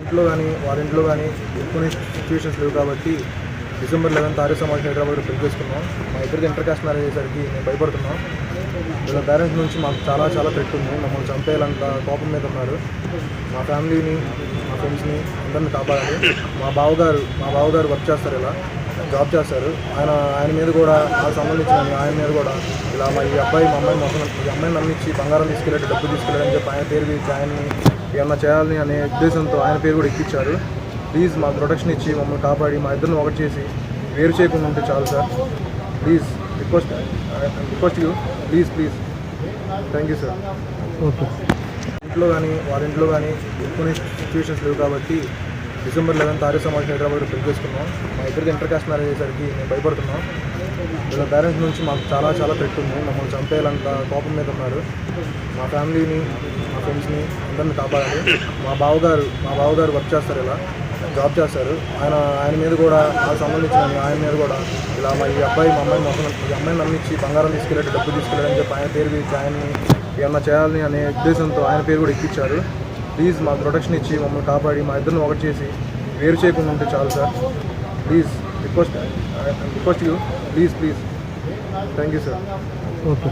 ఇంట్లో కానీ వాళ్ళ ఇంట్లో కానీ ఎక్కువ సిచ్యువేషన్స్ లేవు కాబట్టి డిసెంబర్ లెవెన్త్ ఆర్య సమాజ్ హైదరాబాద్ పెళ్ళి చేసుకున్నాం. మా ఇద్దరికి ఇంటర్ కాస్ట్ మ్యారేజ్ అయ్యేసరికి మేము భయపడుతున్నాం. వీళ్ళ పేరెంట్స్ నుంచి మాకు చాలా చాలా థ్రెట్ ఉంది. మమ్మల్ని చంపేయాలంత కోపం మీద ఉన్నారు. మా ఫ్యామిలీని మా ఫ్రెండ్స్ని అందరిని కాపాడాలి. మా బావగారు మా బావగారు వర్క్ చేస్తారు ఇలా. జాబ్ చేస్తారు. ఆయన ఆయన మీద కూడా నాకు సంబంధించిన ఆయన మీద కూడా ఇలా మా ఈ అబ్బాయి మా అమ్మాయి మొత్తం ఈ అమ్మాయిని నమ్మించి బంగారం తీసుకెళ్ళాడు డబ్బు తీసుకెళ్ళాడని చెప్పి ఆయన పేరు తీసి ఆయన్ని ఏమన్నా చేయాలని అనే ఉద్దేశంతో ఆయన పేరు కూడా ఎక్కించారు ప్లీజ్ మాకు ప్రొటెక్షన్ ఇచ్చి మమ్మల్ని కాపాడి మా ఇద్దరిని ఒకటి చేసి వేరు చేయకుండా ఉంటే చాలు sir. Please request request you please please thank you sir okay ఇంట్లో కానీ వాళ్ళ ఇంట్లో కానీ ఎక్కువ సిచ్యువేషన్స్ లేవు కాబట్టి డిసెంబర్ లెవెన్త్ ఆర్య సమాజ్ హైదరాబాద్ పెళ్ళి చేసుకున్నాం. మా ఇద్దరికి ఇంటర్ కాస్ట్ మ్యారేజ్ అయ్యేసరికి మేము భయపడుతున్నాం. వీళ్ళ పేరెంట్స్ నుంచి మాకు చాలా చాలా థ్రెట్ ఉంది. మమ్మల్ని చంపేయాలంత కోపం మీద ఉన్నారు. మా ఫ్యామిలీని మా ఫ్రెండ్స్ని అందరిని కాపాడాలి. మా బావగారు మా బావగారు వర్క్ చేస్తారు ఇలా జాబ్ చేస్తారు. ఆయన ఆయన మీద కూడా నాకు సంబంధించిన ఆయన మీద కూడా ఇలా మా ఈ అబ్బాయి మా అమ్మాయి మొత్తం ఈ అమ్మాయిని నమ్మించి బంగారం తీసుకెళ్ళాడు డబ్బు తీసుకెళ్ళాడని చెప్పి ఆయన పేరు తీసి ఆయన్ని ఏమన్నా చేయాలని అనే ఉద్దేశంతో ఆయన పేరు కూడా ఎక్కించారు ప్లీజ్ మాకు ప్రొటెక్షన్ ఇచ్చి మమ్మల్ని కాపాడి మా ఇద్దరిని ఒకటి చేసి వేరు చేయకుండా ఉంటే చాలు sir. Please request request you. Please please. Thank you sir. Okay.